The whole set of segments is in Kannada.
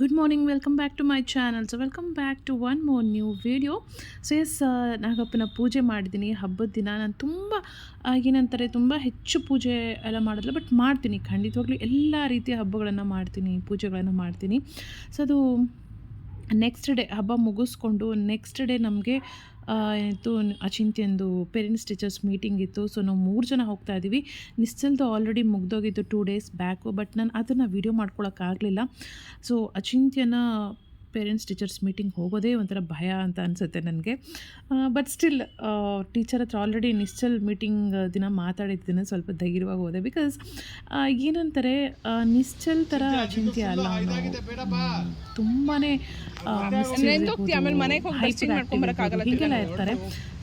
Good morning welcome back to my channel so welcome back to one more new video so yes ನಾಗಪ್ಪನ ಪೂಜೆ ಮಾಡಿದ್ದೀನಿ. ಹಬ್ಬದ ದಿನ ನಾನು ತುಂಬ ಏನಂತಾರೆ, ತುಂಬ ಹೆಚ್ಚು ಪೂಜೆ ಎಲ್ಲ ಮಾಡೋದಿಲ್ಲ ಬಟ್ ಮಾಡ್ತೀನಿ. ಖಂಡಿತವಾಗ್ಲೂ ಎಲ್ಲ ರೀತಿಯ ಹಬ್ಬಗಳನ್ನು ಮಾಡ್ತೀನಿ, ಪೂಜೆಗಳನ್ನು ಮಾಡ್ತೀನಿ. ಸೊ ಅದು ನೆಕ್ಸ್ಟ್ ಡೇ ಹಬ್ಬ ಮುಗಿಸ್ಕೊಂಡು ನೆಕ್ಸ್ಟ್ ಡೇ ನಮಗೆ ಇದು ಅಚಿಂತ್ಯಂದು ಪೇರೆಂಟ್ಸ್ ಟೀಚರ್ಸ್ ಮೀಟಿಂಗ್ ಇತ್ತು. ಸೊ ನಾವು ಮೂರು ಜನ ಹೋಗ್ತಾ ಇದ್ದೀವಿ. ನಿಶ್ಚಲ್ದು ಆಲ್ರೆಡಿ ಮುಗ್ದೋಗಿತ್ತು ಟೂ ಡೇಸ್ ಬ್ಯಾಕು ಬಟ್ ನಾನು ಅದನ್ನು ವೀಡಿಯೋ ಮಾಡ್ಕೊಳಕ್ಕಾಗಲಿಲ್ಲ. ಸೊ ಅಚಿಂತ್ಯನ ಪೇರೆಂಟ್ಸ್ ಟೀಚರ್ಸ್ ಮೀಟಿಂಗ್ ಹೋಗೋದೇ ಒಂಥರ ಭಯ ಅಂತ ಅನಿಸುತ್ತೆ ನನಗೆ. ಬಟ್ ಸ್ಟಿಲ್ ಟೀಚರ್ ಹತ್ರ ಆಲ್ರೆಡಿ ನಿಶ್ಚಲ್ ಮೀಟಿಂಗ್ ದಿನ ಮಾತಾಡಿದ್ದೀನಿ ಸ್ವಲ್ಪ ಧೈರ್ಯವಾಗಿ ಹೋದೆ. ಬಿಕಾಸ್ ಏನಂತಾರೆ ನಿಶ್ಚಲ್ ಥರ ಚಿಂತೆ ಅಲ್ಲ ತುಂಬಾ ಹೀಗೆಲ್ಲ ಇರ್ತಾರೆ.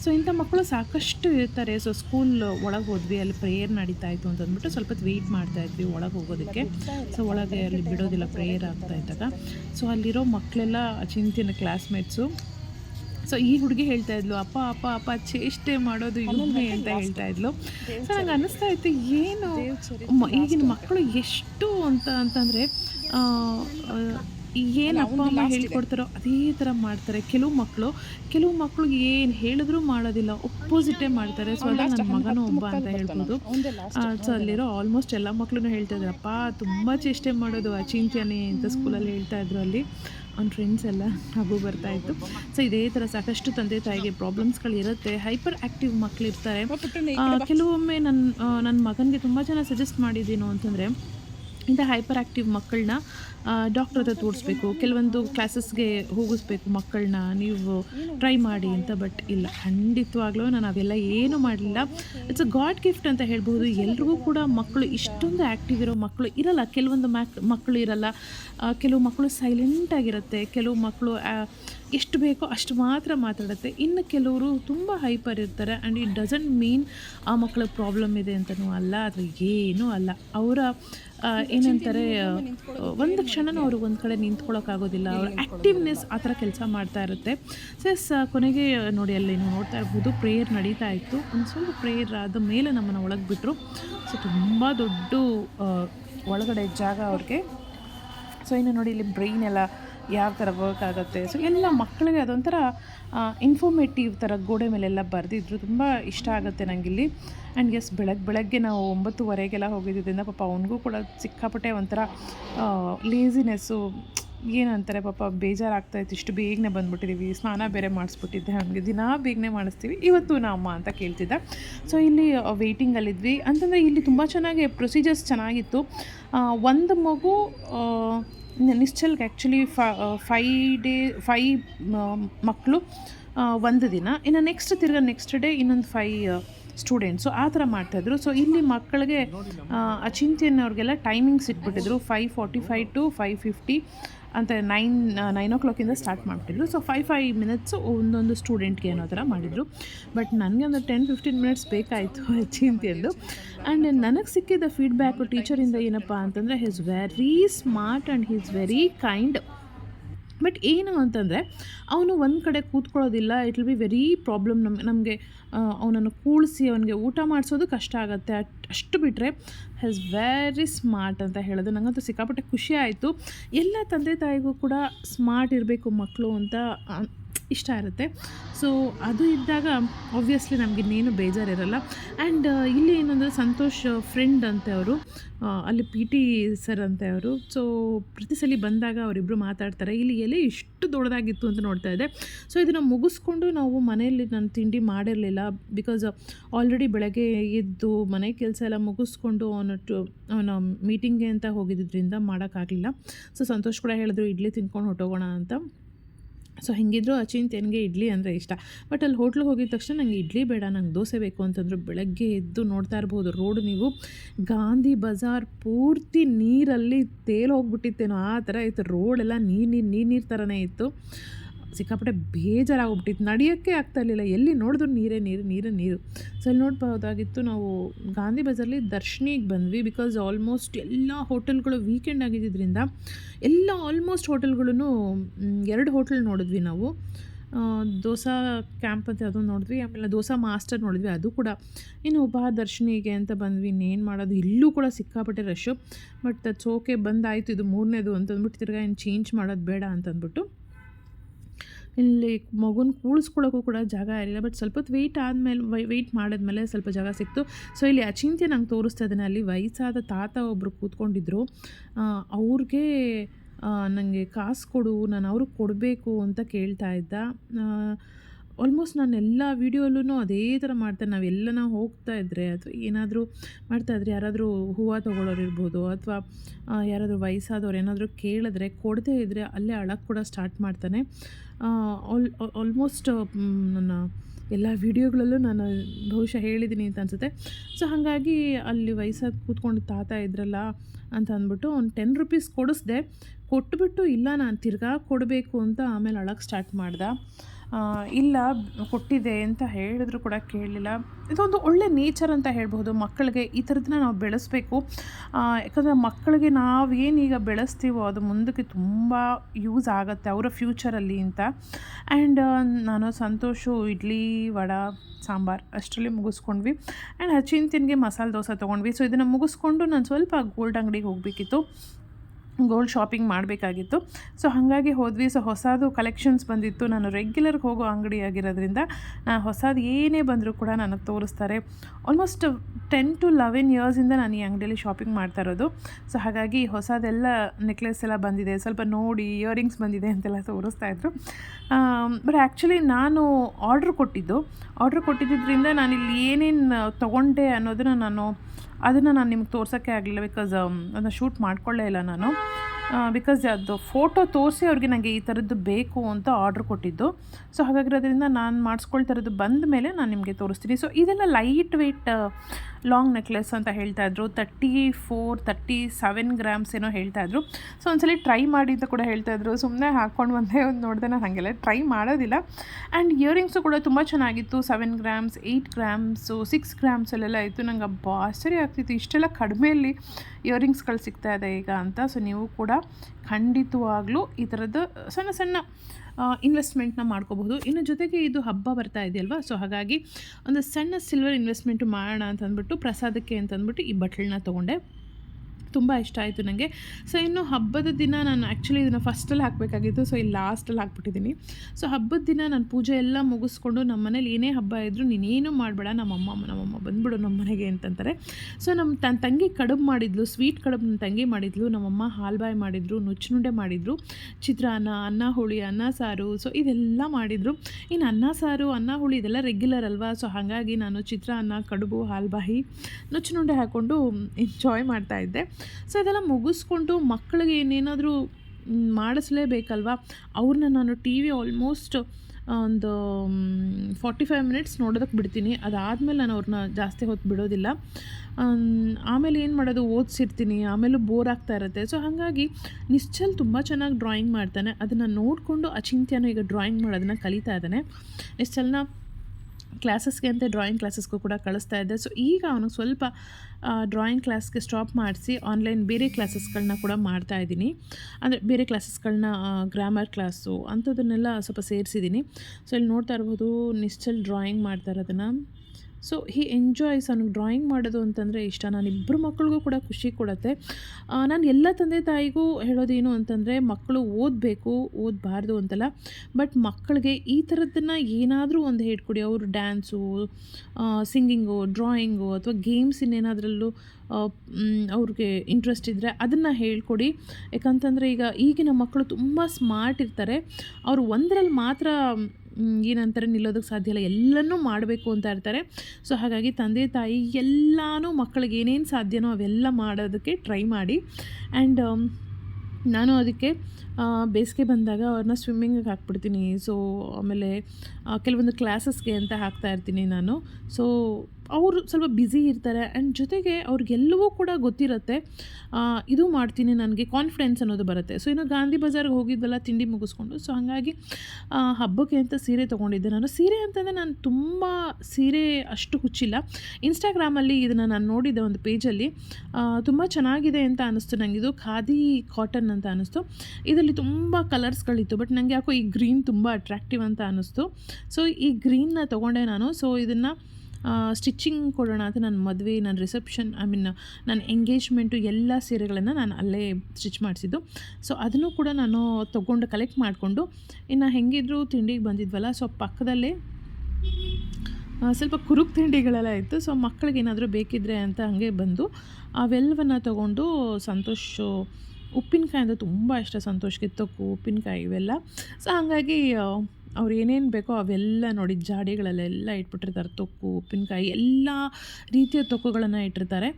ಸೊ ಇಂಥ ಮಕ್ಕಳು ಸಾಕಷ್ಟು ಇರ್ತಾರೆ. ಸೊ ಸ್ಕೂಲ್ ಒಳಗೆ ಹೋದ್ವಿ ಅಲ್ಲಿ ಪ್ರೇಯರ್ ನಡೀತಾ ಇತ್ತು ಅಂತ ಅಂದ್ಬಿಟ್ಟು ಸ್ವಲ್ಪ ವೆಯ್ಟ್ ಮಾಡ್ತಾ ಇದ್ವಿ ಒಳಗೆ ಹೋಗೋದಕ್ಕೆ. ಸೊ ಒಳಗೆ ಅಲ್ಲಿ ಬಿಡೋದಿಲ್ಲ ಪ್ರೇಯರ್ ಆಗ್ತಾ ಇದ್ದಾಗ. ಸೊ ಅಲ್ಲಿರೋ ಮಕ್ಕಳೆಲ್ಲ ಚಿಂತಿನ ಕ್ಲಾಸ್ಮೇಟ್ಸು ಸೊ ಈ ಹುಡುಗಿ ಹೇಳ್ತಾ ಇದ್ಲು ಅಪ್ಪ ಅಪ್ಪ ಅಪ್ಪ ಚೇಷ್ಟೆ ಮಾಡೋದು ಇವನ್ನೇ ಅಂತ ಹೇಳ್ತಾ ಇದ್ಲು. ಸೊ ನಂಗೆ ಅನ್ನಿಸ್ತಾ ಇತ್ತು ಏನು ಈಗಿನ ಮಕ್ಕಳು ಎಷ್ಟು ಅಂತ ಅಂತಂದರೆ ಏನು ಅಪ್ಪ ಅಮ್ಮ ಹೇಳ್ಕೊಡ್ತಾರೋ ಅದೇ ಥರ ಮಾಡ್ತಾರೆ. ಕೆಲವು ಮಕ್ಕಳು ಕೆಲವು ಮಕ್ಕಳು ಏನು ಹೇಳಿದ್ರು ಮಾಡೋದಿಲ್ಲ ಒಪ್ಪೋಸಿಟೇ ಮಾಡ್ತಾರೆ. ಸೊ ಅದೇ ನನ್ನ ಮಗನೂ ಒಬ್ಬ ಅಂತ ಹೇಳ್ಬೋದು. ಸೊ ಅಲ್ಲಿರೋ ಆಲ್ಮೋಸ್ಟ್ ಎಲ್ಲ ಮಕ್ಕಳು ಹೇಳ್ತಾ ಇದ್ರಪ್ಪ ತುಂಬ ಚೇಷ್ಟೆ ಮಾಡೋದು ಅಚಿಂತ್ಯನೇ ಅಂತ ಸ್ಕೂಲಲ್ಲಿ ಹೇಳ್ತಾ ಇದ್ರು ಅಲ್ಲಿ. ಅವ್ನ ಫ್ರೆಂಡ್ಸ್ ಎಲ್ಲ ನಗು ಬರ್ತಾ ಇತ್ತು. ಸೊ ಇದೇ ಥರ ಸಾಕಷ್ಟು ತಂದೆ ತಾಯಿಗೆ ಪ್ರಾಬ್ಲಮ್ಸ್ಗಳು ಇರುತ್ತೆ. ಹೈಪರ್ ಆ್ಯಕ್ಟಿವ್ ಮಕ್ಕಳಿರ್ತಾರೆ ಕೆಲವೊಮ್ಮೆ ನನ್ನ ನನ್ನ ಮಗನಿಗೆ ತುಂಬ ಜನ ಸಜೆಸ್ಟ್ ಮಾಡಿದ್ದೀನು ಅಂತಂದರೆ ಇಂಥ ಹೈಪರ್ ಆ್ಯಕ್ಟಿವ್ ಮಕ್ಕಳನ್ನ ಡಾಕ್ಟ್ರ್ ಹತ್ರ ತೋರಿಸ್ಬೇಕು. ಕೆಲವೊಂದು ಕ್ಲಾಸಸ್ಗೆ ಹೋಗಿಸ್ಬೇಕು ಮಕ್ಕಳನ್ನ ನೀವು ಟ್ರೈ ಮಾಡಿ ಅಂತ ಬಟ್ ಇಲ್ಲ. ಖಂಡಿತವಾಗ್ಲೂ ನಾನು ಅವೆಲ್ಲ ಏನೂ ಮಾಡಲಿಲ್ಲ. ಇಟ್ಸ್ ಅ ಗಾಡ್ ಗಿಫ್ಟ್ ಅಂತ ಹೇಳ್ಬೋದು ಎಲ್ರಿಗೂ ಕೂಡ ಮಕ್ಕಳು ಇಷ್ಟೊಂದು ಆ್ಯಕ್ಟಿವ್ ಇರೋ ಮಕ್ಕಳು ಇರಲ್ಲ. ಕೆಲವೊಂದು ಮ್ಯಾಕ್ ಮಕ್ಕಳು ಇರಲ್ಲ. ಕೆಲವು ಮಕ್ಕಳು ಸೈಲೆಂಟಾಗಿರುತ್ತೆ ಕೆಲವು ಮಕ್ಕಳು ಎಷ್ಟು ಬೇಕೋ ಅಷ್ಟು ಮಾತ್ರ ಮಾತಾಡುತ್ತೆ. ಇನ್ನು ಕೆಲವರು ತುಂಬ ಹೈಪರ್ ಇರ್ತಾರೆ ಆ್ಯಂಡ್ ಇಟ್ ಡಸಂಟ್ ಮೀನ್ ಆ ಮಕ್ಕಳ ಪ್ರಾಬ್ಲಮ್ ಇದೆ ಅಂತಲೂ ಅಲ್ಲ ಅದು ಏನೂ ಅಲ್ಲ. ಅವರ ಏನಂತಾರೆ ಒಂದು ಕ್ಷಣನೂ ಅವರು ಒಂದು ಕಡೆ ನಿಂತ್ಕೊಳ್ಳೋಕ್ಕಾಗೋದಿಲ್ಲ ಅವ್ರ ಆ್ಯಕ್ಟಿವ್ನೆಸ್ ಆ ಥರ ಕೆಲಸ ಮಾಡ್ತಾ ಇರುತ್ತೆ. ಸೊ ಎಸ್ ಕೊನೆಗೆ ನೋಡಿ ಅಲ್ಲಿ ನೀವು ನೋಡ್ತಾ ಇರ್ಬೋದು ಪ್ರೇಯರ್ ನಡೀತಾ ಇತ್ತು. ಒಂದು ಸ್ವಲ್ಪ ಪ್ರೇಯರ್ ಆದ ಮೇಲೆ ನಮ್ಮನ್ನು ಒಳಗೆ ಬಿಟ್ಟರು ಸೊ ತುಂಬ ದೊಡ್ಡ ಒಳಗಡೆ ಜಾಗ ಅವ್ರಿಗೆ. ಸೊ ಇನ್ನು ನೋಡಿ ಇಲ್ಲಿ ಬ್ರೈನ್ ಎಲ್ಲ ಯಾವ ಥರ ವರ್ಕ್ ಆಗುತ್ತೆ? ಸೊ ಎಲ್ಲ ಮಕ್ಕಳಿಗೆ ಅದೊಂಥರ ಇನ್ಫಾರ್ಮೇಟಿವ್ ಥರ ಗೋಡೆ ಮೇಲೆಲ್ಲ ಬರೆದಿದ್ರು. ತುಂಬ ಇಷ್ಟ ಆಗುತ್ತೆ ನನಗಿಲ್ಲಿ ಆ್ಯಂಡ್ ಎಸ್ ಬೆಳಗ್ಗೆ ಬೆಳಗ್ಗೆ ನಾವು ಒಂಬತ್ತುವರೆಗೆಲ್ಲ ಹೋಗಿದ್ದರಿಂದ ಪಾಪ ಅವನಿಗೂ ಕೂಡ ಸಿಕ್ಕಾಪಟ್ಟೆ ಒಂಥರ ಲೇಸಿನೆಸ್ಸು ಏನಂತಾರೆ, ಪಾಪ ಬೇಜಾರಾಗ್ತಾ ಇತ್ತು ಇಷ್ಟು ಬೇಗನೆ ಬಂದ್ಬಿಟ್ಟಿದ್ದೀವಿ ಸ್ನಾನ ಬೇರೆ ಮಾಡಿಸ್ಬಿಟ್ಟಿದ್ದೆ, ಹಾಗೆ ದಿನ ಬೇಗನೆ ಮಾಡಿಸ್ತೀವಿ. ಇವತ್ತು ನಾ ಅಮ್ಮ ಅಂತ ಕೇಳ್ತಿದ್ದೆ. ಸೊ ಇಲ್ಲಿ ವೆಯ್ಟಿಂಗಲ್ಲಿದ್ವಿ ಅಂತಂದರೆ ಇಲ್ಲಿ ತುಂಬ ಚೆನ್ನಾಗಿ ಪ್ರೊಸೀಜರ್ಸ್ ಚೆನ್ನಾಗಿತ್ತು. ಒಂದು ಮಗು ನಿಶ್ಚಲ್ಗೆ ಆ್ಯಕ್ಚುಲಿ ಫೈ ಡೇ ಫೈ ಮಕ್ಕಳು ಒಂದು ದಿನ. ಇನ್ನು ನೆಕ್ಸ್ಟ್ ತಿರ್ಗಾ ನೆಕ್ಸ್ಟ್ ಡೇ ಇನ್ನೊಂದು ಫೈ ಸ್ಟೂಡೆಂಟ್ಸು ಆ ಥರ ಮಾಡ್ತಾಯಿದ್ರು. ಸೊ ಇಲ್ಲಿ ಮಕ್ಕಳಿಗೆ ಅಚಿಂತ್ಯನ್ ಅವ್ರಿಗೆಲ್ಲ timings ಇಟ್ಬಿಟ್ಟಿದ್ರು. Five forty five to five fifty ಅಂತ ನೈನ್ ನೈನ್ ಓ ಕ್ಲಾಕಿಂದ ಸ್ಟಾರ್ಟ್ ಮಾಡಿಬಿಟ್ಟಿದ್ರು ಸೊ ಫೈವ್ ಫೈವ್ ಮಿನಿಟ್ಸು ಒಂದೊಂದು ಸ್ಟೂಡೆಂಟ್ಗೆ ಅನ್ನೋ ಥರ ಮಾಡಿದರು. ಬಟ್ ನನಗೆ ಒಂದು ಟೆನ್ ಫಿಫ್ಟೀನ್ ಮಿನಿಟ್ಸ್ ಬೇಕಾಯಿತು ಅಚಿಂತ್ಯಂದು ಆ್ಯಂಡ್ ನನಗೆ ಸಿಕ್ಕಿದ ಫೀಡ್ಬ್ಯಾಕು ಟೀಚರಿಂದ ಏನಪ್ಪ ಅಂತಂದರೆ he's very smart and he's very kind but ಏನು ಅಂತಂದರೆ, ಅವನು ಒಂದು ಕಡೆ ಕೂತ್ಕೊಳ್ಳೋದಿಲ್ಲ it will be very problem ನಮ್ಮ ನಮಗೆ ಅವನನ್ನು ಕೂಳಿಸಿ, ಅವನಿಗೆ ಊಟ ಮಾಡಿಸೋದು ಕಷ್ಟ ಆಗುತ್ತೆ. ಅಷ್ಟು ಬಿಟ್ಟರೆ ಹ್ಯಾಸ್ ವೆರಿ ಸ್ಮಾರ್ಟ್ ಅಂತ ಹೇಳೋದು ನನಗಂತೂ ಸಿಕ್ಕಾಪಟ್ಟೆ ಖುಷಿ ಆಯಿತು. ಎಲ್ಲ ತಂದೆ ತಾಯಿಗೂ ಕೂಡ ಸ್ಮಾರ್ಟ್ ಇರಬೇಕು ಮಕ್ಕಳು ಅಂತ ಇಷ್ಟ ಇರುತ್ತೆ. ಸೊ ಅದು ಇದ್ದಾಗ ಆಬ್ವಿಯಸ್ಲಿ ನಮಗೆ ಇನ್ನೇನು ಬೇಜಾರಿರಲ್ಲ. ಆ್ಯಂಡ್ ಇಲ್ಲಿ ಏನಂದರೆ ಸಂತೋಷ್ ಫ್ರೆಂಡ್ ಅಂತೆ ಅವರು ಅಲ್ಲಿ ಪಿ ಟಿ ಸರ್ ಅಂತೆ ಅವರು. ಸೊ ಪ್ರತಿ ಸಲ ಬಂದಾಗ ಅವರಿಬ್ಬರು ಮಾತಾಡ್ತಾರೆ. ಇಲ್ಲಿ ಎಲೆ ಇಷ್ಟು ದೊಡ್ಡದಾಗಿತ್ತು ಅಂತ ನೋಡ್ತಾ ಇದೆ. ಸೊ ಇದನ್ನು ಮುಗಿಸ್ಕೊಂಡು ನಾವು ಮನೆಯಲ್ಲಿ ನಾನು ತಿಂಡಿ ಮಾಡಿರಲಿಲ್ಲ. ಬಿಕಾಸ್ ಆಲ್ರೆಡಿ ಬೆಳಗ್ಗೆ ಎದ್ದು ಮನೆ ಕೆಲಸ ಎಲ್ಲ ಮುಗಿಸ್ಕೊಂಡು ಅವನು ಟು, ಅವನ ಮೀಟಿಂಗ್ಗೆ ಅಂತ ಹೋಗಿದ್ದರಿಂದ ಮಾಡೋಕ್ಕಾಗಲಿಲ್ಲ. ಸೊ ಸಂತೋಷ್ ಕೂಡ ಹೇಳಿದ್ರು, ಇಡ್ಲಿ ತಿನ್ಕೊಂಡು ಹೊಟ್ಟೋಗೋಣ ಅಂತ. ಸೊ ಹೆಂಗಿದ್ರು ಅಚಿಂತ್ಯನಿಗೆ ಇಡ್ಲಿ ಅಂದರೆ ಇಷ್ಟ. ಬಟ್ ಅಲ್ಲಿ ಹೋಟ್ಲಿಗೆ ಹೋಗಿದ ತಕ್ಷಣ ನಂಗೆ ಇಡ್ಲಿ ಬೇಡ, ನಂಗೆ ದೋಸೆ ಬೇಕು ಅಂತಂದ್ರು ಬೆಳಗ್ಗೆ ಎದ್ದು ನೋಡ್ತಾ ಇರ್ಬೋದು ರೋಡ್ ನೀವು. ಗಾಂಧಿ ಬಜಾರ್ ಪೂರ್ತಿ ನೀರಲ್ಲಿ ತೇಲ್ ಹೋಗ್ಬಿಟ್ಟಿತ್ತೇನೋ, ಆ ಥರ ಇತ್ತು. ರೋಡೆಲ್ಲ ನೀರು ನೀರು ನೀರು ನೀರು ಥರನೇ ಇತ್ತು. ಸಿಕ್ಕಾಪಟ್ಟೆ ಬೇಜಾರಾಗೋಗ್ಬಿಟ್ಟಿತ್ತು ನಡೆಯೋಕ್ಕೆ ಆಗ್ತಾ ಇರಲಿಲ್ಲ. ಎಲ್ಲಿ ನೋಡಿದ್ರು ನೀರೇ ನೀರು ನೀರು ನೀರು. ಸೊ ಅಲ್ಲಿ ನೋಡ್ಬೋದಾಗಿತ್ತು ನಾವು ಗಾಂಧಿ ಬಜಾರಲ್ಲಿ ದರ್ಶನಿಗೆ ಬಂದ್ವಿ ಬಿಕಾಸ್ ಆಲ್ಮೋಸ್ಟ್ ಎಲ್ಲ ಹೋಟೆಲ್ಗಳು ವೀಕೆಂಡ್ ಆಗಿದ್ದರಿಂದ ಎಲ್ಲ ಆಲ್ಮೋಸ್ಟ್ ಹೋಟೆಲ್ಗಳೂ ಎರಡು ಹೋಟೆಲ್ ನೋಡಿದ್ವಿ ನಾವು. ದೋಸಾ ಕ್ಯಾಂಪ್ ಅಂತ ಅದು ನೋಡಿದ್ವಿ. ಆಮೇಲೆ ದೋಸಾ ಮಾಸ್ಟರ್ ನೋಡಿದ್ವಿ. ಅದು ಕೂಡ ಇನ್ನು ಉಪಾ ದರ್ಶನಿಗೆ ಅಂತ ಬಂದ್ವಿ. ಇನ್ನೇನು ಮಾಡೋದು? ಇಲ್ಲೂ ಕೂಡ ಸಿಕ್ಕಾಪಟ್ಟೆ ರಶ್ಶು ಬಟ್ ಅದು ಸೋಕೆ ಬಂದಾಯಿತು. ಇದು ಮೂರನೇದು ಅಂತಂದ್ಬಿಟ್ಟು ತಿರ್ಗಾ ಏನು ಚೇಂಜ್ ಮಾಡೋದು ಬೇಡ ಅಂತಂದ್ಬಿಟ್ಟು ಇಲ್ಲಿ ಮಗುನ ಕೂಳಿಸ್ಕೊಳ್ಳೋಕ್ಕೂ ಕೂಡ ಜಾಗ ಇರಲಿಲ್ಲ. ಬಟ್ ಸ್ವಲ್ಪ ಹೊತ್ತು ವೆಯ್ಟ್ ಆದಮೇಲೆ ವೈ ವೆಯ್ಟ್ ಮಾಡಿದ್ಮೇಲೆ ಸ್ವಲ್ಪ ಜಾಗ ಸಿಕ್ತು. ಸೊ ಇಲ್ಲಿ ಅಚಿಂತ್ಯ ನಂಗೆ ತೋರಿಸ್ತಾ ಇದ್ದಾನೆ. ಅಲ್ಲಿ ವಯಸ್ಸಾದ ತಾತ ಒಬ್ಬರು ಕೂತ್ಕೊಂಡಿದ್ರು. ಅವ್ರಿಗೆ ನನಗೆ ಕಾಸು ಕೊಡು, ನಾನು ಅವ್ರಿಗೆ ಕೊಡಬೇಕು ಅಂತ ಕೇಳ್ತಾ ಇದ್ದ. ಆಲ್ಮೋಸ್ಟ್ ನಾನು ಎಲ್ಲ ವೀಡಿಯೋಲ್ಲೂ ಅದೇ ಥರ ಮಾಡ್ತೇನೆ ನಾವೆಲ್ಲ ನಾವು ಹೋಗ್ತಾ ಇದ್ದರೆ ಅಥವಾ ಏನಾದರೂ ಮಾಡ್ತಾ ಇದ್ರೆ ಯಾರಾದರೂ ಹೂವು ತೊಗೊಳೋರು ಇರ್ಬೋದು ಅಥವಾ ಯಾರಾದರೂ ವಯಸ್ಸಾದವ್ರು ಏನಾದರೂ ಕೇಳಿದ್ರೆ, ಕೊಡದೇ ಇದ್ದರೆ ಅಲ್ಲೇ ಅಳಕ್ಕೆ ಕೂಡ ಸ್ಟಾರ್ಟ್ ಮಾಡ್ತಾನೆ. ಆಲ್ ಆಲ್ಮೋಸ್ಟ್ ನನ್ನ ಎಲ್ಲ ವೀಡಿಯೋಗಳಲ್ಲೂ ನಾನು ಬಹುಶಃ ಹೇಳಿದ್ದೀನಿ ಅಂತ ಅನಿಸುತ್ತೆ. ಸೊ ಹಾಗಾಗಿ ಅಲ್ಲಿ ವಯಸ್ಸಾದ ಕೂತ್ಕೊಂಡು ತಾತ ಇದ್ರಲ್ಲ ಅಂತ ಅಂದ್ಬಿಟ್ಟು ಒಂದು ಟೆನ್ ರುಪೀಸ್ ಕೊಡಿಸ್ದೆ. ಕೊಟ್ಟುಬಿಟ್ಟು ಇಲ್ಲ, ನಾನು ತಿರ್ಗಾ ಕೊಡಬೇಕು ಅಂತ ಆಮೇಲೆ ಅಳಕ್ಕೆ ಸ್ಟಾರ್ಟ್ ಮಾಡ್ದೆ. ಇಲ್ಲ, ಕೊಟ್ಟಿದೆ ಅಂತ ಹೇಳಿದ್ರು ಕೂಡ ಕೇಳಲಿಲ್ಲ. ಇದೊಂದು ಒಳ್ಳೆ ನೇಚರ್ ಅಂತ ಹೇಳ್ಬೋದು ಮಕ್ಕಳಿಗೆ ಈ ಥರದನ್ನ ನಾವು ಬೆಳೆಸಬೇಕು. ಯಾಕಂದರೆ ಮಕ್ಕಳಿಗೆ ನಾವು ಏನೀಗ ಬೆಳೆಸ್ತೀವೋ ಅದು ಮುಂದಕ್ಕೆ ತುಂಬ ಯೂಸ್ ಆಗುತ್ತೆ ಅವರ ಫ್ಯೂಚರಲ್ಲಿ ಅಂತ. ಆ್ಯಂಡ್ ನಾನು ಸಂತೋಷು, ಇಡ್ಲಿ, ವಡ, ಸಾಂಬಾರು ಅಷ್ಟರಲ್ಲಿ ಮುಗಿಸ್ಕೊಂಡ್ವಿ. ಆ್ಯಂಡ್ ಹಚ್ಚಿಂತಿನ್ಗೆ ಮಸಾಲೆ ದೋಸೆ ತೊಗೊಂಡ್ವಿ. ಸೊ ಇದನ್ನು ಮುಗಿಸ್ಕೊಂಡು ನಾನು ಸ್ವಲ್ಪ ಗೋಲ್ಡ್ ಅಂಗಡಿಗೆ ಹೋಗಬೇಕಿತ್ತು. ಗೋಲ್ಡ್ ಶಾಪಿಂಗ್ ಮಾಡಬೇಕಾಗಿತ್ತು. ಸೊ ಹಾಗಾಗಿ ಹೋದ್ವಿ. ಸೊ ಹೊಸದು ಕಲೆಕ್ಷನ್ಸ್ ಬಂದಿತ್ತು. ನಾನು ರೆಗ್ಯುಲರ್ಗೆ ಹೋಗೋ ಅಂಗಡಿ ಆಗಿರೋದ್ರಿಂದ ಹೊಸದು ಏನೇ ಬಂದರೂ ಕೂಡ ನನಗೆ ತೋರಿಸ್ತಾರೆ. ಆಲ್ಮೋಸ್ಟ್ ಟೆನ್ ಟು ಲೆವೆನ್ ಇಯರ್ಸಿಂದ ನಾನು ಈ ಅಂಗಡಿಯಲ್ಲಿ ಶಾಪಿಂಗ್ ಮಾಡ್ತಾ ಇರೋದು. ಸೊ ಹಾಗಾಗಿ ಹೊಸದೆಲ್ಲ ನೆಕ್ಲೆಸ್ ಎಲ್ಲ ಬಂದಿದೆ. ಸ್ವಲ್ಪ ನೋಡಿ ಇಯರಿಂಗ್ಸ್ ಬಂದಿದೆ ಅಂತೆಲ್ಲ ತೋರಿಸ್ತಾ ಇದ್ರು. ಬಟ್ ಆ್ಯಕ್ಚುಲಿ ನಾನು ಆರ್ಡ್ರ್ ಕೊಟ್ಟಿದ್ದು. ಆರ್ಡ್ರ್ ಕೊಟ್ಟಿದ್ದರಿಂದ ಇಲ್ಲಿ ಏನೇನು ತೊಗೊಂಡೆ ಅನ್ನೋದನ್ನು ನಾನು ಅದನ್ನು ನಾನು ನಿಮ್ಗೆ ತೋರ್ಸೋಕ್ಕೆ ಆಗಲಿಲ್ಲ ಬಿಕಾಸ್ ಅದನ್ನು ಶೂಟ್ ಮಾಡ್ಕೊಳ್ಳೇ ಇಲ್ಲ ನಾನು. ಬಿಕಾಸ್ ಅದು ಫೋಟೋ ತೋರಿಸಿ ಅವ್ರಿಗೆ ನನಗೆ ಈ ಥರದ್ದು ಬೇಕು ಅಂತ ಆರ್ಡ್ರ್ ಕೊಟ್ಟಿದ್ದು. ಸೊ ಹಾಗಾಗಿರೋದ್ರಿಂದ ನಾನು ಮಾಡಿಸ್ಕೊಳ್ತಿರೋದು ಬಂದ ಮೇಲೆ ನಾನು ನಿಮಗೆ ತೋರಿಸ್ತೀನಿ. ಸೊ ಇದೆಲ್ಲ ಲೈಟ್ ವೆಯ್ಟ್ ಲಾಂಗ್ ನೆಕ್ಲೆಸ್ ಅಂತ ಹೇಳ್ತಾಯಿದ್ರು thirty four thirty seven grams ಏನೋ ಹೇಳ್ತಾಯಿದ್ರು ಸೊ ಒಂದ್ಸಲಿ ಟ್ರೈ ಮಾಡಿ ಅಂತ ಕೂಡ ಹೇಳ್ತಾಯಿದ್ರು ಸುಮ್ಮನೆ ಹಾಕ್ಕೊಂಡು ಬಂದೆ, ಒಂದು ನೋಡಿದೆ ನಾನು ಹಾಗೆಲ್ಲ ಟ್ರೈ ಮಾಡೋದಿಲ್ಲ. ಆ್ಯಂಡ್ ಇಯರಿಂಗ್ಸು ಕೂಡ ತುಂಬ ಚೆನ್ನಾಗಿತ್ತು. Seven grams eight grams six ಗ್ರಾಮ್ಸಲ್ಲೆಲ್ಲ ಇತ್ತು. ನಂಗೆ ಅಬ್ಬ, ಆಶ್ಚರ್ಯ ಆಗ್ತಿತ್ತು. ಇಷ್ಟೆಲ್ಲ ಕಡಿಮೆಯಲ್ಲಿ ಇಯರಿಂಗ್ಸ್ಗಳು ಸಿಗ್ತಾ ಇದೆ ಈಗ ಅಂತ. ಸೊ ನೀವು ಕೂಡ ಖಂಡಿತವಾಗ್ಲೂ ಈ ಥರದ್ದು ಸಣ್ಣ ಸಣ್ಣ ಇನ್ವೆಸ್ಟ್ಮೆಂಟ್ನ ಮಾಡ್ಕೋಬಹುದು. ಇನ್ನು ಜೊತೆಗೆ ಇದು ಹಬ್ಬ ಬರ್ತಾ ಇದೆಯಲ್ವಾ? ಸೊ ಹಾಗಾಗಿ ಒಂದು ಸಣ್ಣ ಸಿಲ್ವರ್ ಇನ್ವೆಸ್ಟ್ಮೆಂಟು ಮಾಡೋಣ ಅಂತ ಅಂದ್ಬಿಟ್ಟು ಪ್ರಸಾದಕ್ಕೆ ಅಂತ ಅಂದ್ಬಿಟ್ಟು ಈ ಬಟ್ಲನ್ನ ತೊಗೊಂಡೆ. ತುಂಬ ಇಷ್ಟ ಆಯಿತು ನನಗೆ ಸೊ ಇನ್ನು ಹಬ್ಬದ ದಿನ ನಾನು ಆ್ಯಕ್ಚುಲಿ ಇದನ್ನು ಫಸ್ಟಲ್ಲಿ ಹಾಕಬೇಕಾಗಿತ್ತು. ಸೊ ಇಲ್ಲಿ ಲಾಸ್ಟಲ್ಲಿ ಹಾಕ್ಬಿಟ್ಟಿದ್ದೀನಿ ಸೊ ಹಬ್ಬದ ದಿನ ನಾನು ಪೂಜೆ ಎಲ್ಲ ಮುಗಿಸ್ಕೊಂಡು ನಮ್ಮ ಮನೇಲಿ ಏನೇ ಹಬ್ಬ ಇದ್ದರೂ ನೀನೇನು ಮಾಡಬೇಡ. ನಮ್ಮಮ್ಮ ನಮ್ಮಮ್ಮ ಬಂದ್ಬಿಡು ನಮ್ಮ ಮನೆಗೆ ಅಂತಂತಾರೆ. ಸೊ ನಮ್ಮ ತನ್ನ ತಂಗಿ ಕಡುಬು ಮಾಡಿದ್ಲು ಸ್ವೀಟ್ ಕಡುಬು ನನ್ನ ತಂಗಿ ಮಾಡಿದ್ಲು. ನಮ್ಮಮ್ಮ ಹಾಲ್ಬಾಯಿ ಮಾಡಿದ್ರು, ನುಚ್ಚುನುಂಡೆ ಮಾಡಿದರು. ಚಿತ್ರಾನ್ನ, ಅನ್ನ, ಹುಳಿ, ಅನ್ನ, ಸಾರು ಸೊ ಇದೆಲ್ಲ ಮಾಡಿದರು. ಇನ್ನು ಅನ್ನ, ಸಾರು, ಅನ್ನ, ಹುಳಿ ಇದೆಲ್ಲ ರೆಗ್ಯುಲರ್ ಅಲ್ವಾ? ಸೊ ಹಾಗಾಗಿ ನಾನು ಚಿತ್ರಾನ್ನ, ಕಡುಬು, ಹಾಲ್ಬಾಯಿ, ನುಚ್ಚುನುಂಡೆ ಹಾಕ್ಕೊಂಡು ಎಂಜಾಯ್ ಮಾಡ್ತಾಯಿದ್ದೆ ಸೊ ಇದೆಲ್ಲ ಮುಗಿಸ್ಕೊಂಡು ಮಕ್ಕಳಿಗೆ ಏನೇನಾದರೂ ಮಾಡಿಸ್ಲೇಬೇಕಲ್ವಾ? ಅವ್ರನ್ನ ನಾನು ಟಿ ವಿ ಆಲ್ಮೋಸ್ಟ್ ಒಂದು ಫಾರ್ಟಿ ಫೈವ್ ಮಿನಿಟ್ಸ್ ನೋಡೋದಕ್ಕೆ ಬಿಡ್ತೀನಿ. ಅದಾದಮೇಲೆ ನಾನು ಅವ್ರನ್ನ ಜಾಸ್ತಿ ಹೊತ್ತು ಬಿಡೋದಿಲ್ಲ. ಆಮೇಲೆ ಏನು ಮಾಡೋದು? ಓದಿಸಿರ್ತೀನಿ. ಆಮೇಲೂ ಬೋರ್ ಆಗ್ತಾ ಇರುತ್ತೆ. ಸೊ ಹಾಗಾಗಿ ನಿಶ್ಚಲ್ ತುಂಬ ಚೆನ್ನಾಗಿ ಡ್ರಾಯಿಂಗ್ ಮಾಡ್ತಾನೆ. ಅದನ್ನು ನೋಡಿಕೊಂಡು ಅಚಿಂತ್ಯನೂ ಈಗ ಡ್ರಾಯಿಂಗ್ ಮಾಡೋದನ್ನ ಕಲಿತಾ ಇದ್ದಾನೆ. ನಿಶ್ಚಲ್ನ ಕ್ಲಾಸಸ್ಗೆ ಅಂತ ಡ್ರಾಯಿಂಗ್ ಕ್ಲಾಸಸ್ಗೂ ಕೂಡ ಕಳಿಸ್ತಾ ಇದ್ದೆ. ಸೊ ಈಗ ಅವನು ಸ್ವಲ್ಪ ಡ್ರಾಯಿಂಗ್ ಕ್ಲಾಸ್ಗೆ ಸ್ಟಾಪ್ ಮಾಡಿಸಿ ಆನ್ಲೈನ್ ಬೇರೆ ಕ್ಲಾಸಸ್ಗಳನ್ನ ಕೂಡ ಮಾಡ್ತಾ ಇದ್ದೀನಿ. ಅಂದರೆ ಬೇರೆ ಕ್ಲಾಸಸ್ಗಳನ್ನ ಗ್ರಾಮರ್ ಕ್ಲಾಸು ಅಂಥದ್ದನ್ನೆಲ್ಲ ಸ್ವಲ್ಪ ಸೇರಿಸಿದ್ದೀನಿ. ಸೊ ಇಲ್ಲಿ ನೋಡ್ತಾ ಇರ್ಬೋದು ನಿಶ್ಚಲ್ ಡ್ರಾಯಿಂಗ್ ಮಾಡ್ತಾ ಇರೋದನ್ನು. ಸೊ ಹಿ ಎಂಜಾಯ್ಸ್ ನನಗೆ ಡ್ರಾಯಿಂಗ್ ಮಾಡೋದು ಅಂತಂದರೆ ಇಷ್ಟ. ನಾನು ಇಬ್ಬರು ಮಕ್ಳಿಗೂ ಕೂಡ ಖುಷಿ ಕೊಡುತ್ತೆ. ನಾನು ಎಲ್ಲ ತಂದೆ ತಾಯಿಗೂ ಹೇಳೋದೇನು ಅಂತಂದರೆ ಮಕ್ಕಳು ಓದಬೇಕು, ಓದಬಾರ್ದು ಅಂತಲ್ಲ. ಬಟ್ ಮಕ್ಕಳಿಗೆ ಈ ಥರದ್ದನ್ನು ಏನಾದರೂ ಒಂದು ಹೇಳ್ಕೊಡಿ. ಅವರು ಡ್ಯಾನ್ಸು ಸಿಂಗಿಂಗು, ಡ್ರಾಯಿಂಗು ಅಥವಾ ಗೇಮ್ಸ್ ಇನ್ನೇನಾದ್ರಲ್ಲೂ ಅವ್ರಿಗೆ ಇಂಟ್ರೆಸ್ಟ್ ಇದ್ದರೆ ಅದನ್ನು ಹೇಳ್ಕೊಡಿ. ಯಾಕಂತಂದರೆ ಈಗ ಈಗಿನ ಮಕ್ಕಳು ತುಂಬ ಸ್ಮಾರ್ಟ್ ಇರ್ತಾರೆ. ಅವರು ಒಂದರಲ್ಲಿ ಮಾತ್ರ ಮ್, ಏನಂತಾರೆ ನಿಲ್ಲೋದಕ್ಕೆ ಸಾಧ್ಯ ಇಲ್ಲ. ಎಲ್ಲನೂ ಮಾಡಬೇಕು ಅಂತ ಇರ್ತಾರೆ. ಸೊ ಹಾಗಾಗಿ ತಂದೆ ತಾಯಿ ಎಲ್ಲನೂ ಮಕ್ಕಳಿಗೆ ಏನೇನು ಸಾಧ್ಯನೋ ಅವೆಲ್ಲ ಮಾಡೋದಕ್ಕೆ ಟ್ರೈ ಮಾಡಿ. ಆ್ಯಂಡ್ ನಾನು ಅದಕ್ಕೆ ಬೇಸಿಗೆ ಬಂದಾಗ ಅವ್ರನ್ನ ಸ್ವಿಮ್ಮಿಂಗಿಗೆ ಹಾಕ್ಬಿಡ್ತೀನಿ. ಸೊ ಆಮೇಲೆ ಕೆಲವೊಂದು ಕ್ಲಾಸಸ್ಗೆ ಅಂತ ಹಾಕ್ತಾ ಇರ್ತೀನಿ ನಾನು. ಸೊ ಅವರು ಸ್ವಲ್ಪ ಬ್ಯುಸಿ ಇರ್ತಾರೆ ಆ್ಯಂಡ್ ಜೊತೆಗೆ ಅವ್ರಿಗೆಲ್ಲವೂ ಕೂಡ ಗೊತ್ತಿರುತ್ತೆ ಇದು ಮಾಡ್ತೀನಿ ನನಗೆ ಕಾನ್ಫಿಡೆನ್ಸ್ ಅನ್ನೋದು ಬರುತ್ತೆ. ಸೊ ಇನ್ನು ಗಾಂಧಿ ಬಜಾರ್ಗೆ ಹೋಗಿದ್ದೆಲ್ಲ ತಿಂಡಿ ಮುಗಿಸ್ಕೊಂಡು ಸೊ ಹಾಗಾಗಿ ಹಬ್ಬಕ್ಕೆ ಅಂತ ಸೀರೆ ತೊಗೊಂಡಿದ್ದೆ ನಾನು. ಸೀರೆ ಅಂತಂದರೆ ನಾನು ತುಂಬ ಸೀರೆ ಅಷ್ಟು ಹುಚ್ಚಿಲ್ಲ. ಇನ್ಸ್ಟಾಗ್ರಾಮಲ್ಲಿ ಇದನ್ನು ನಾನು ನೋಡಿದ್ದೆ ಒಂದು ಪೇಜಲ್ಲಿ ತುಂಬ ಚೆನ್ನಾಗಿದೆ ಅಂತ ಅನ್ನಿಸ್ತು ಇದು ಖಾದಿ ಕಾಟನ್ ಅಂತ ಅನ್ನಿಸ್ತು ಇದರಲ್ಲಿ ತುಂಬ ಕಲರ್ಸ್ಗಳಿತ್ತು ಬಟ್ ನನಗೆ ಯಾಕೋ ಈ ಗ್ರೀನ್ ತುಂಬ ಅಟ್ರಾಕ್ಟಿವ್ ಅಂತ ಅನ್ನಿಸ್ತು ಸೊ ಈ ಗ್ರೀನ್ನ ತೊಗೊಂಡೆ ನಾನು. ಸೊ ಇದನ್ನು ಸ್ಟಿಚ್ಚಿಂಗ್ ಕೊಡೋಣ ಅಂತ ನನ್ನ ಮದುವೆ, ನನ್ನ ರಿಸೆಪ್ಷನ್ ಐ ಮೀನ್ ನನ್ನ ಎಂಗೇಜ್ಮೆಂಟು ಎಲ್ಲ ಸೀರೆಗಳನ್ನು ನಾನು ಅಲ್ಲೇ ಸ್ಟಿಚ್ ಮಾಡಿಸಿದ್ದು. ಸೊ ಅದನ್ನು ಕೂಡ ನಾನು ತೊಗೊಂಡು ಕಲೆಕ್ಟ್ ಮಾಡಿಕೊಂಡು, ಇನ್ನು ಹೆಂಗಿದ್ರು ತಿಂಡಿಗೆ ಬಂದಿದ್ವಲ್ಲ ಸೊ ಪಕ್ಕದಲ್ಲೇ ಸ್ವಲ್ಪ ಕುರುಕ್ ತಿಂಡಿಗಳೆಲ್ಲ ಇತ್ತು. ಸೊ ಮಕ್ಕಳಿಗೆ ಏನಾದರೂ ಬೇಕಿದ್ರೆ ಅಂತ ಹಾಗೆ ಬಂದು ಅವೆಲ್ಲವನ್ನು ತೊಗೊಂಡು ಸಂತೋಷ, ಉಪ್ಪಿನಕಾಯಿ ಅಂದರೆ ತುಂಬ ಇಷ್ಟ ಸಂತೋಷಕ್ಕೆ ತೊಕ್ಕು, ಉಪ್ಪಿನಕಾಯಿ ಇವೆಲ್ಲ. ಸೊ ಹಾಗಾಗಿ ಅವ್ರು ಏನೇನು ಬೇಕೋ ಅವೆಲ್ಲ ನೋಡಿ ಜಾಡಿಗಳಲ್ಲೆಲ್ಲ ಇಟ್ಬಿಟ್ಟಿರ್ತಾರೆ, ತೊಕ್ಕು, ಉಪ್ಪಿನಕಾಯಿ, ಎಲ್ಲ ರೀತಿಯ ತೊಕ್ಕುಗಳನ್ನು ಇಟ್ಟಿರ್ತಾರೆ.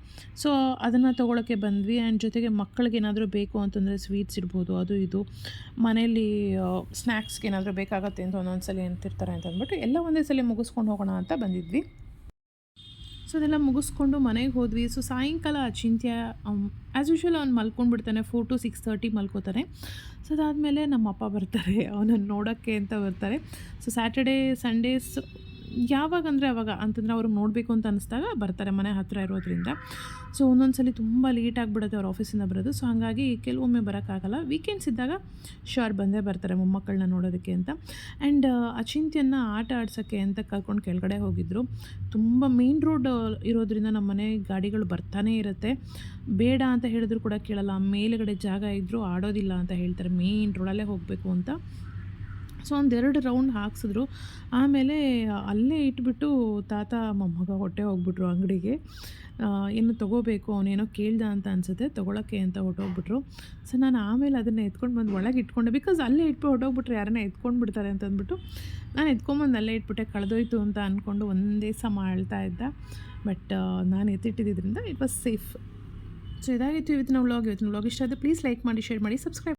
ಸೊ ಅದನ್ನು ತೊಗೊಳಕ್ಕೆ ಬಂದ್ವಿ. ಆ್ಯಂಡ್ ಜೊತೆಗೆ ಮಕ್ಕಳಿಗೆ ಏನಾದರೂ ಬೇಕು ಅಂತಂದರೆ ಸ್ವೀಟ್ಸ್ ಇರ್ಬೋದು ಅದು ಇದು. ಮನೆಯಲ್ಲಿ ಸ್ನ್ಯಾಕ್ಸ್ಗೆ ಏನಾದರೂ ಬೇಕಾಗತ್ತೆ ಅಂತ ಒಂದೊಂದು ಸಲ ಅಂತಿರ್ತಾರೆ ಅಂತಂದ್ಬಿಟ್ಟು ಎಲ್ಲ ಒಂದೇ ಸಲ ಮುಗಿಸ್ಕೊಂಡು ಹೋಗೋಣ ಅಂತ ಬಂದಿದ್ವಿ. ಸೊ ಅದೆಲ್ಲ ಮುಗಿಸ್ಕೊಂಡು ಮನೆಗೆ ಹೋದ್ವಿ. ಸೊ ಸಾಯಂಕಾಲ ಅಚಿಂತ್ಯ ಆ್ಯಸ್ ಯೂಶ್ವಲ್ ಅವ್ನು ಮಲ್ಕೊಂಡ್ಬಿಡ್ತಾನೆ. ಫೋರ್ ಟು ಸಿಕ್ಸ್ ತರ್ಟಿ ಮಲ್ಕೋತಾನೆ. ಸೊ ಅದಾದಮೇಲೆ ನಮ್ಮ ಅಪ್ಪ ಬರ್ತಾರೆ. ಅವನನ್ನು ನೋಡೋಕ್ಕೆ ಅಂತ ಬರ್ತಾರೆ. ಸೊ ಸ್ಯಾಟರ್ಡೇ ಸಂಡೇಸ್ ಯಾವಾಗ ಅಂದರೆ ಅವಾಗ ಅಂತಂದರೆ ಅವ್ರಿಗೆ ನೋಡಬೇಕು ಅಂತ ಅನಿಸ್ದಾಗ ಬರ್ತಾರೆ ಮನೆ ಹತ್ತಿರ ಇರೋದ್ರಿಂದ. ಸೊ ಒಂದೊಂದು ಸಲ ತುಂಬ ಲೇಟ್ ಆಗಿಬಿಡುತ್ತೆ ಅವ್ರ ಆಫೀಸಿಂದ ಬರೋದು. ಸೊ ಹಾಗಾಗಿ ಕೆಲವೊಮ್ಮೆ ಬರೋಕ್ಕಾಗಲ್ಲ. ವೀಕೆಂಡ್ಸ್ ಇದ್ದಾಗ ಶೋರ್ ಬಂದೇ ಬರ್ತಾರೆ ಮೊಮ್ಮಕ್ಕಳನ್ನ ನೋಡೋದಕ್ಕೆ ಅಂತ. ಆ್ಯಂಡ್ ಅಚಿಂತ್ಯನ ಆಟ ಆಡ್ಸೋಕ್ಕೆ ಅಂತ ಕರ್ಕೊಂಡು ಕೆಳಗಡೆ ಹೋಗಿದ್ದರು ತುಂಬ ಮೇನ್ ರೋಡ್ ಇರೋದ್ರಿಂದ ನಮ್ಮ ಮನೆ ಗಾಡಿಗಳು ಬರ್ತಾನೇ ಇರುತ್ತೆ. ಬೇಡ ಅಂತ ಹೇಳಿದ್ರು ಕೂಡ ಕೇಳಲ್ಲ. ಮೇಲುಗಡೆ ಜಾಗ ಇದ್ದರೂ ಆಡೋದಿಲ್ಲ ಅಂತ ಹೇಳ್ತಾರೆ. ಮೇನ್ ರೋಡಲ್ಲೇ ಹೋಗಬೇಕು ಅಂತ. ಸೊ ಒಂದೆರಡು ರೌಂಡ್ ಹಾಕ್ಸಿದ್ರು. ಆಮೇಲೆ ಅಲ್ಲೇ ಇಟ್ಬಿಟ್ಟು ತಾತ ಮೊಮ್ಮಗ ಹೊಟ್ಟೆ ಹೋಗ್ಬಿಟ್ರು ಅಂಗಡಿಗೆ. ಏನು ತೊಗೋಬೇಕು, ಅವನೇನೋ ಕೇಳ್ದ ಅಂತ ಅನಿಸುತ್ತೆ, ತೊಗೊಳಕ್ಕೆ ಅಂತ ಹೊಟ್ಟೋಗ್ಬಿಟ್ರು. ಸೊ ನಾನು ಆಮೇಲೆ ಅದನ್ನು ಎತ್ಕೊಂಡು ಬಂದು ಒಳಗೆ ಇಟ್ಕೊಂಡೆ. ಬಿಕಾಸ್ ಅಲ್ಲೇ ಇಟ್ಬಿಟ್ಟು ಹೊಟ್ಟೋಗ್ಬಿಟ್ರೆ ಯಾರನ್ನ ಎತ್ಕೊಂಡು ಬಿಡ್ತಾರೆ ಅಂತ ಅಂದ್ಬಿಟ್ಟು ನಾನು ಎತ್ಕೊಂಬಂದು ಅಲ್ಲೇ ಇಟ್ಬಿಟ್ಟೆ, ಕಳೆದೋಯ್ತು ಅಂತ ಅಂದ್ಕೊಂಡು ಒಂದೇ ಸಮ ಅಳ್ತಾ ಇದ್ದ. ಬಟ್ ನಾನು ಎತ್ತಿಟ್ಟಿದ್ದರಿಂದ ಇಟ್ ವಾಸ್ ಸೇಫ್ ಸೊ ಇದಾಗಿತ್ತು ಇವತ್ತಿನ ವ್ಲಾಗ್ ಇವತ್ತಿನ ವ್ಲಾಗ್ ಇಷ್ಟ ಆದರೆ ಪ್ಲೀಸ್ ಲೈಕ್ ಮಾಡಿ ಶೇರ್ ಮಾಡಿ ಸಬ್ಸ್ಕ್ರೈಬ್